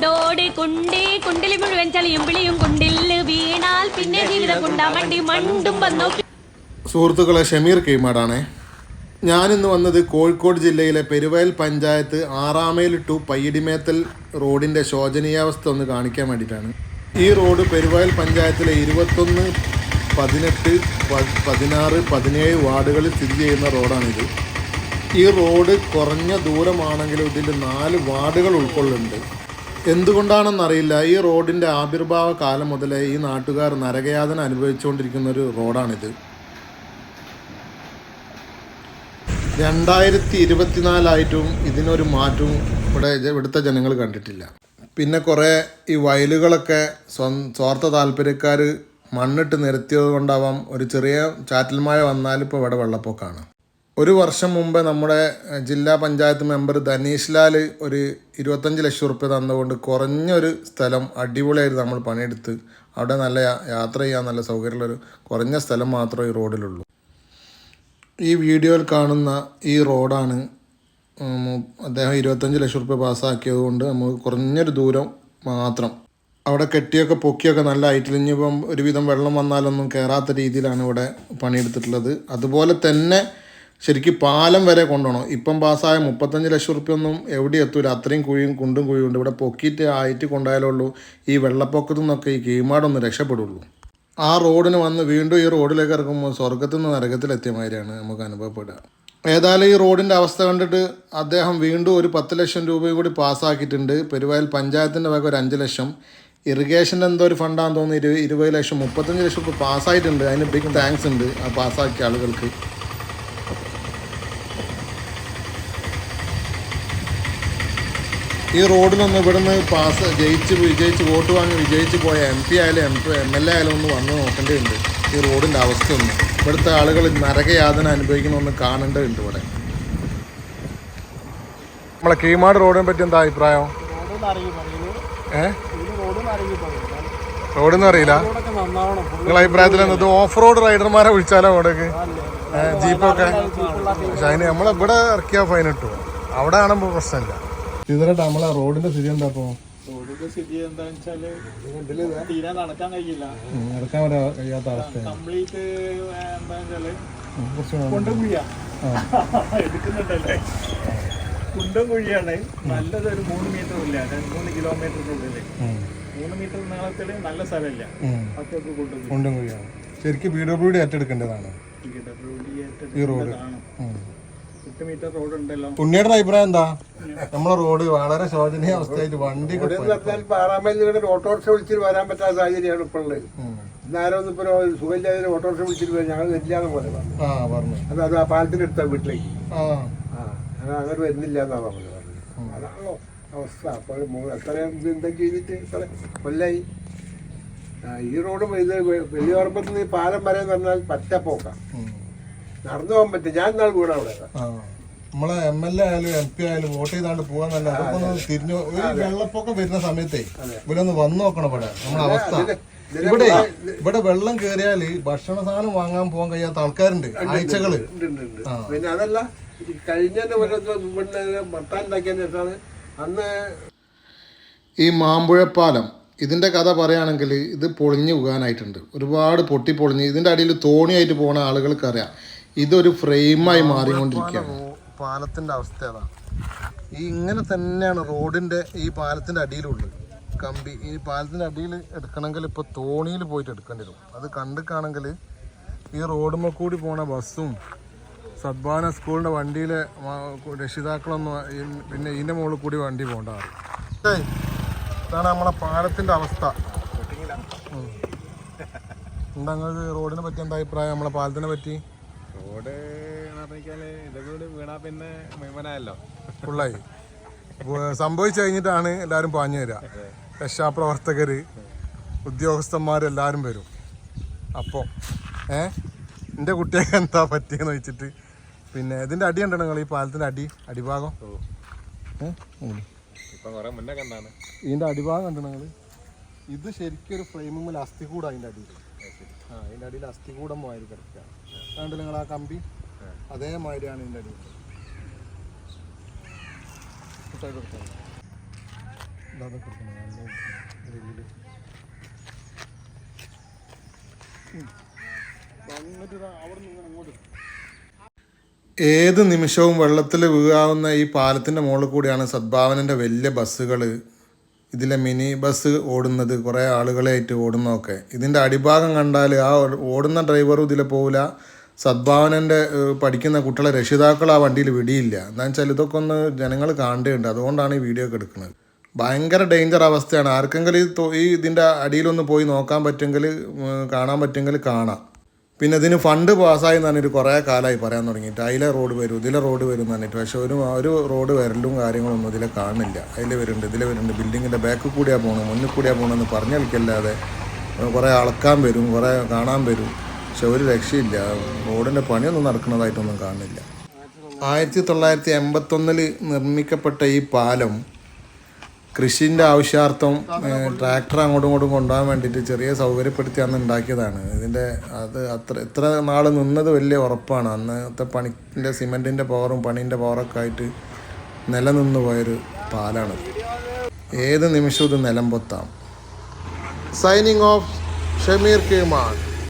കുണ്ടോട് കുണ്ടി കുണ്ടിൽ മുഴുവൻ ചളിയും പിളിയും കുണ്ടിൽ വീണാൽ പിന്നെ ജീവിതം കുണ്ടാ മണ്ടി വന്നു. സുഹൃത്തുക്കളെ ഷമീർ കീമാടാണേ. ഞാനിന്ന് വന്നത് കോഴിക്കോട് ജില്ലയിലെ പെരുവയൽ പഞ്ചായത്ത് ആറാമയിൽ ടു പയ്യടിമേത്തൽ റോഡിന്റെ ശോചനീയാവസ്ഥ ഒന്ന് കാണിക്കാൻ വേണ്ടിയിട്ടാണ്. ഈ റോഡ് പെരുവയൽ പഞ്ചായത്തിലെ ഇരുപത്തൊന്ന് പതിനെട്ട് പതിനാറ് പതിനേഴ് വാർഡുകളിൽ സ്ഥിതി ചെയ്യുന്ന റോഡാണിത്. ഈ റോഡ് കുറഞ്ഞ ദൂരമാണെങ്കിലും ഇതിന്റെ നാല് വാർഡുകൾ ഉൾക്കൊള്ളുന്നുണ്ട്. എന്തുകൊണ്ടാണെന്നറിയില്ല. ഈ റോഡിന്റെ ആവിർഭാവ കാലം മുതലേ ഈ നാട്ടുകാർ നരകയാതന അനുഭവിച്ചുകൊണ്ടിരിക്കുന്ന ഒരു റോഡാണിത്. രണ്ടായിരത്തി ഇരുപത്തിനാലായിട്ടും ഇതിനൊരു മാറ്റവും ഇവിടെ ഇവിടുത്തെ ജനങ്ങൾ കണ്ടിട്ടില്ല. പിന്നെ കുറേ ഈ വയലുകളൊക്കെ സ്വ സ്വാർത്ഥ താല്പര്യക്കാർ മണ്ണിട്ട് നിരത്തിയത് കൊണ്ടാവാം ഒരു ചെറിയ ചാറ്റൽ മഴ വന്നാലിപ്പോൾ ഇവിടെ വെള്ളപ്പൊക്കമാണ് ഒരു വർഷം മുമ്പ് നമ്മുടെ ജില്ലാ പഞ്ചായത്ത് മെമ്പർ ധനീഷ് ലാൽ ഒരു ഇരുപത്തഞ്ച് ലക്ഷം റുപ്യ തന്നുകൊണ്ട് കുറഞ്ഞൊരു സ്ഥലം അടിപൊളിയായിട്ട് നമ്മൾ പണിയെടുത്ത് അവിടെ നല്ല യാത്ര ചെയ്യാൻ നല്ല സൗകര്യമുള്ളൊരു കുറഞ്ഞ സ്ഥലം മാത്രമേ ഈ റോഡിലുള്ളൂ. ഈ വീഡിയോയിൽ കാണുന്ന ഈ റോഡാണ് അദ്ദേഹം ഇരുപത്തഞ്ച് ലക്ഷം റുപ്യ പാസ്സാക്കിയത് കൊണ്ട് നമുക്ക് കുറഞ്ഞൊരു ദൂരം മാത്രം. അവിടെ കെട്ടിയൊക്കെ പൊക്കിയൊക്കെ നല്ല ഹൈറ്റിൽ ഇനിയിപ്പം ഒരുവിധം വെള്ളം വന്നാലൊന്നും കയറാത്ത രീതിയിലാണ് ഇവിടെ പണിയെടുത്തിട്ടുള്ളത്. അതുപോലെ തന്നെ ശരിക്കും പാലം വരെ കൊണ്ടുപോകണം. ഇപ്പം പാസ്സായ മുപ്പത്തഞ്ച് ലക്ഷം റുപ്യ ഒന്നും എവിടെ എത്തൂല. അത്രയും കുഴിയും കുണ്ടും കുഴിയും ഉണ്ട്. ഇവിടെ പൊക്കിയിട്ട് ആയിട്ട് കൊണ്ടായാലേ ഉള്ളൂ. ഈ വെള്ളപ്പൊക്കത്തു നിന്നൊക്കെ ഈ കീമാടൊന്ന് രക്ഷപ്പെടുള്ളൂ. ആ റോഡിന് വന്ന് വീണ്ടും ഈ റോഡിലേക്ക് ഇറക്കുമ്പോൾ സ്വർഗത്തിൽ നിന്ന് നരകത്തിലെത്തിയ മാതിരിയാണ് നമുക്ക് അനുഭവപ്പെടുക. ഏതായാലും ഈ റോഡിന്റെ അവസ്ഥ കണ്ടിട്ട് അദ്ദേഹം വീണ്ടും ഒരു പത്ത് ലക്ഷം രൂപയും കൂടി പാസ്സാക്കിയിട്ടുണ്ട്. പെരുവായൽ പഞ്ചായത്തിന്റെ വക ഒരു അഞ്ച് ലക്ഷം. ഇറിഗേഷന്റെ എന്തോ ഒരു ഫണ്ടാന്ന് തോന്നുന്നു. ഇരു ഇരുപത് ലക്ഷം മുപ്പത്തഞ്ച് ലക്ഷം ഇപ്പോൾ പാസ്സായിട്ടുണ്ട്. അതിന് ബിഗ് താങ്ക്സ് ഉണ്ട്. ആ പാസ്സാക്കിയ ആളുകൾക്ക്. ഈ റോഡിലൊന്ന് ഇവിടുന്ന് പാസ് ജയിച്ച് വിജയിച്ച് വോട്ട് വാങ്ങി വിജയിച്ച് പോയ എം പി ആയാലും എം എം എൽ എ ആയാലും ഒന്ന് വന്ന് നോക്കേണ്ടതുണ്ട്. ഈ റോഡിന്റെ അവസ്ഥ ഒന്ന് ഇവിടുത്തെ ആളുകൾ നരകയാതന അനുഭവിക്കണമെന്ന് കാണേണ്ടതുണ്ട് ഇവിടെ. നമ്മളെ കീമാട് റോഡിനെ പറ്റി എന്താ അഭിപ്രായം? ഏ? റോഡെന്ന് അറിയില്ല. നിങ്ങളെ അഭിപ്രായത്തിൽ എന്താ? ഓഫ് റോഡ് റൈഡർമാരെ വിളിച്ചാലോ അവിടേക്ക് ജീപ്പൊക്കെ? പക്ഷെ അതിന് നമ്മളിവിടെ ഇറക്കിയാൽ ഫൈൻ ഇട്ടു. അവിടെ കാണുമ്പോൾ പ്രശ്നമില്ല. ഇതിലായിട്ട് നമ്മളെ റോഡിന്റെ സ്ഥിതി എന്താ ഇപ്പോ? റോഡിന്റെ സ്ഥിതി എന്താന്ന് വെച്ചാൽ തീരെ നടക്കാൻ കഴിയില്ല. നടക്കാൻ വരാ കഴിയാത്ത അവസ്ഥ കംപ്ലീറ്റ് എന്താ വെച്ചാൽ കുറച്ച് വേണം. കുണ്ടും കുഴിയാ. എടുക്കുന്നുണ്ടല്ലേ? കുണ്ടും കുഴിയാണ്. നല്ലത് മൂന്ന് മീറ്റർ ഇല്ല. മൂന്ന് കിലോമീറ്ററിനുള്ളിൽ. മൂന്ന് മീറ്റർ നീളത്തിൽ നല്ല സ്ഥലമില്ല. അതൊക്കെ കൊണ്ടുപോയി കൊണ്ടും കഴിയാണ്. ശരിക്കും പി ഡബ്ല്യു ഡി ഏറ്റെടുക്കേണ്ടതാണ്. ഈ റോഡ്. എട്ട് മീറ്റർ റോഡ് ഉണ്ടല്ലോ. ഉണ്ണിയുടെ അഭിപ്രായം എന്താ? നമ്മളെ റോഡ് വളരെ ശോചനീയ അവസ്ഥയായിട്ട് വണ്ടി പറഞ്ഞാൽ പാറാമല്ലിയുടെ ഓട്ടോറിക്ഷ വിളിച്ചിട്ട് വരാൻ പറ്റാത്ത സാഹചര്യമാണ് ഇപ്പോൾ ഉള്ളത്. ഇന്നാരോ ഒന്നും ഇപ്പോൾ ഒരു സുഖമില്ലാതെ ഓട്ടോറിക്ഷ വിളിച്ചിട്ട് വരും ഞങ്ങൾ വരില്ലാന്ന് പോലെ പറഞ്ഞു. അത് അത് ആ പാലത്തിന്റെ അടുത്ത വീട്ടിലേക്ക്. ആ. അങ്ങനെ വരുന്നില്ല എന്നാ പറഞ്ഞത് അതാണല്ലോ അവസ്ഥ. അപ്പോൾ എത്രയും എന്തൊക്കെ ചെയ്തിട്ട് ഇത്ര കൊല്ലായി. ഈ റോഡ് ഇത് വലിയ ഉറപ്പത്തിൽ നിന്ന് ഈ പാലം വരെ എന്ന് പറഞ്ഞാൽ പറ്റ പോക്കാം ഉം. നടന്നു പോകാൻ പറ്റും ഞാൻ എന്നാൽ കൂടെ അവിടെ. നമ്മളെ എം എൽ എ ആയാലും എം പി ആയാലും വോട്ട് ചെയ്താണ്ട് പോകാൻ തന്നെ അതൊക്കെ ഒന്ന് തിരിഞ്ഞു ഒരു വെള്ളപ്പൊക്കം വരുന്ന സമയത്തേ ഇവരൊന്ന് വന്നു നോക്കണം ഇവിടെ. നമ്മുടെ അവസ്ഥ. ഇവിടെ ഇവിടെ വെള്ളം കയറിയാൽ ഭക്ഷണ സാധനം വാങ്ങാൻ പോകാൻ കഴിയാത്ത ആൾക്കാരുണ്ട് ആഴ്ചകൾ. പിന്നെ അതല്ല കഴിഞ്ഞ ഭർത്താൻ അന്ന് ഈ മാമ്പുഴപ്പാലം ഇതിന്റെ കഥ പറയുകയാണെങ്കിൽ ഇത് പൊളിഞ്ഞു പോകാനായിട്ടുണ്ട് ഒരുപാട് പൊട്ടി പൊളിഞ്ഞ് ഇതിന്റെ അടിയിൽ തോണിയായിട്ട് പോകുന്ന ആളുകൾക്കറിയാം ഇതൊരു ഫ്രെയിമായി മാറിക്കൊണ്ടിരിക്കുകയാണ്. പാലത്തിന്റെ അവസ്ഥ ഈ ഇങ്ങനെ തന്നെയാണ് റോഡിന്റെ ഈ പാലത്തിന്റെ അടിയിലുള്ളത് കമ്പി. ഈ പാലത്തിന്റെ അടിയിൽ എടുക്കണമെങ്കിൽ ഇപ്പോൾ തോണിയിൽ പോയിട്ട് എടുക്കേണ്ടി വരും. അത് കണ്ടിക്കാണെങ്കിൽ ഈ റോഡുമ്മ കൂടി പോണ ബസ്സും സദ്ഭാവന സ്കൂളിന്റെ വണ്ടിയിലെ രക്ഷിതാക്കളൊന്നും പിന്നെ ഇതിന്റെ മുകളിൽ കൂടി വണ്ടി പോകേണ്ടതാണ് ഇതാണ് നമ്മളെ പാലത്തിന്റെ അവസ്ഥ. എന്താ റോഡിനെ പറ്റി എന്താ അഭിപ്രായം? നമ്മളെ പാലത്തിനെ പറ്റി? റോഡ് പറഞ്ഞാൽ ഇതൊക്കെ കൂടി വീണാ പിന്നെ മുഴുവനായല്ലോ. ഫുള്ളായി. സംഭവിച്ചു കഴിഞ്ഞിട്ടാണ് എല്ലാവരും പാഞ്ഞു വരിക രക്ഷാപ്രവർത്തകർ ഉദ്യോഗസ്ഥന്മാരെല്ലാരും വരും. അപ്പോൾ ഏ? എന്റെ കുട്ടിയൊക്കെ എന്താ പറ്റിയെന്ന് വെച്ചിട്ട്. പിന്നെ ഇതിന്റെ അടി ഉണ്ടോ നിങ്ങൾ ഈ പാലത്തിന്റെ അടി അടിഭാഗം? ഇതിന്റെ അടിഭാഗം കണ്ടോ നിങ്ങൾ ഇത് ശരിക്കും ഒരു ഫ്രെയിമിൽ അസ്ഥി കൂടാ അതിന്റെ അടിയിൽ ആ അതിന്റെ അടിയിൽ അസ്ഥികൂടം മാതിരി കിടക്കുക. അതുകൊണ്ട് നിങ്ങൾ ആ കമ്പി? അതേമാതിരിയാണ് ഇതിന്റെ അടിയിൽ അങ്ങോട്ട്. ഏത് നിമിഷവും വെള്ളത്തിൽ വീഴാവുന്ന ഈ പാലത്തിന്റെ മുകളിൽ കൂടിയാണ് സദ്ഭാവനന്റെ വലിയ ബസ്സുകൾ ഇതിലെ മിനി ബസ് ഓടുന്നത് കുറേ ആളുകളായിട്ട് ഓടുന്നതൊക്കെ. ഇതിന്റെ അടിഭാഗം കണ്ടാൽ ആ ഓടുന്ന ഡ്രൈവറും ഇതിലെ പോവില്ല സദ്ഭാവനന്റെ പഠിക്കുന്ന കുട്ടികളെ രക്ഷിതാക്കൾ ആ വണ്ടിയിൽ വിടിയില്ല. എന്നാൽ വെച്ചാൽ ഇതൊക്കെ ഒന്ന് ജനങ്ങൾ കാണേണ്ടതുണ്ട്. അതുകൊണ്ടാണ് ഈ വീഡിയോ ഒക്കെ എടുക്കുന്നത്. ഭയങ്കര ഡേഞ്ചർ അവസ്ഥയാണ്. ആർക്കെങ്കിലും ഈ ഇതിന്റെ അടിയിലൊന്ന് പോയി നോക്കാൻ പറ്റുമെങ്കിൽ കാണാൻ പറ്റുമെങ്കിൽ കാണാം. പിന്നെ ഇതിന് ഫണ്ട് പാസ്സായി എന്ന് പറഞ്ഞിട്ട് കുറേ കാലമായി പറയാൻ തുടങ്ങിയിട്ട്. അതിലെ റോഡ് വരും ഇതിലെ റോഡ് വരും എന്ന് പറഞ്ഞിട്ട്. പക്ഷേ ഒരു ഒരു റോഡ് വരലും കാര്യങ്ങളൊന്നും ഇതിലെ കാണില്ല അതിൽ വരുന്നുണ്ട് ഇതിലെ വരുന്നുണ്ട്. ബിൽഡിങ്ങിന്റെ ബാക്ക് കൂടിയാണ് പോകണം മുന്നിൽ കൂടിയാണ് പോകണമെന്ന് പറഞ്ഞു കളിക്കല്ലാതെ കുറേ അളക്കാൻ വരും കുറേ കാണാൻ വരും. പക്ഷെ ഒരു രക്ഷയില്ല. റോഡിന്റെ പണിയൊന്നും നടക്കുന്നതായിട്ടൊന്നും കാണുന്നില്ല. ആയിരത്തി തൊള്ളായിരത്തി എൺപത്തൊന്നിൽ നിർമ്മിക്കപ്പെട്ട ഈ പാലം കൃഷിന്റെ ആവശ്യാർത്ഥം ട്രാക്ടർ അങ്ങോട്ടും ഇങ്ങോട്ടും കൊണ്ടുപോകാൻ വേണ്ടിയിട്ട് ചെറിയ സൗകര്യപ്പെടുത്തി അന്ന് ഉണ്ടാക്കിയതാണ്. ഇതിന്റെ അത് അത്ര ഇത്ര നാൾ നിന്നത് വലിയ ഉറപ്പാണ്. അന്നത്തെ പണിന്റെ സിമെന്റിന്റെ പവറും പണീന്റെ പവറൊക്കെ ആയിട്ട് നിലനിന്ന് പോയൊരു പാലാണ് ഏത് നിമിഷവും ഇത് നിലം പൊത്താം. Signing off Shameer key man